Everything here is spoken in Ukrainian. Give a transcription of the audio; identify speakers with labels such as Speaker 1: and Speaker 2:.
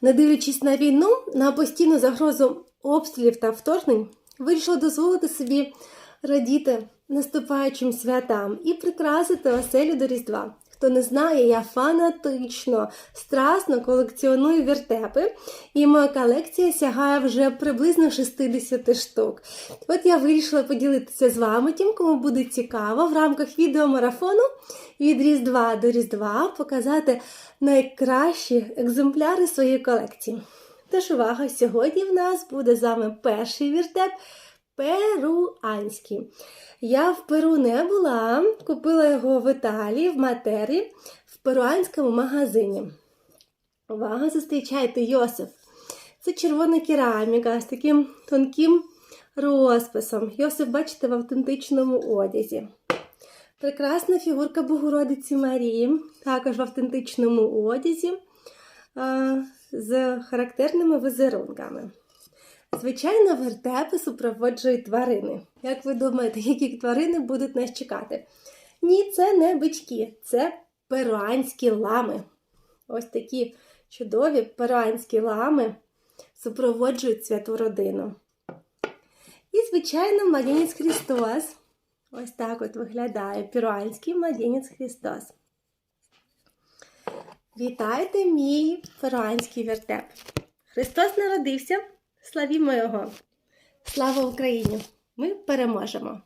Speaker 1: Не дивлячись на війну, на постійну загрозу обстрілів та вторгнень, вирішила дозволити собі радіти наступаючим святам і прикрасити оселю до Різдва. Хто не знає, я фанатично, страсно колекціоную вертепи, і моя колекція сягає вже приблизно 60 штук. От я вирішила поділитися з вами тим, кому буде цікаво в рамках відеомарафону від Різдва до Різдва показати найкращі екземпляри своєї колекції. Тож увага, сьогодні в нас буде з вами перший вертеп перуанський. Я в Перу не була, купила його в Італії, в Матері, в перуанському магазині. Увага, зустрічайте Йосиф. Це червона кераміка з таким тонким розписом. Йосиф, бачите, в автентичному одязі. Прекрасна фігурка Богородиці Марії, також в автентичному одязі з характерними візерунками. Звичайно, вертепи супроводжують тварини. Як ви думаєте, які тварини будуть нас чекати? Ні, це не бички, це перуанські лами. Ось такі чудові перуанські лами супроводжують святу родину. І, звичайно, младенець Христос. Ось так от виглядає перуанський младенець Христос. Вітайте мій перуанський вертеп. Христос народився. Славімо Його! Слава Україні! Ми переможемо!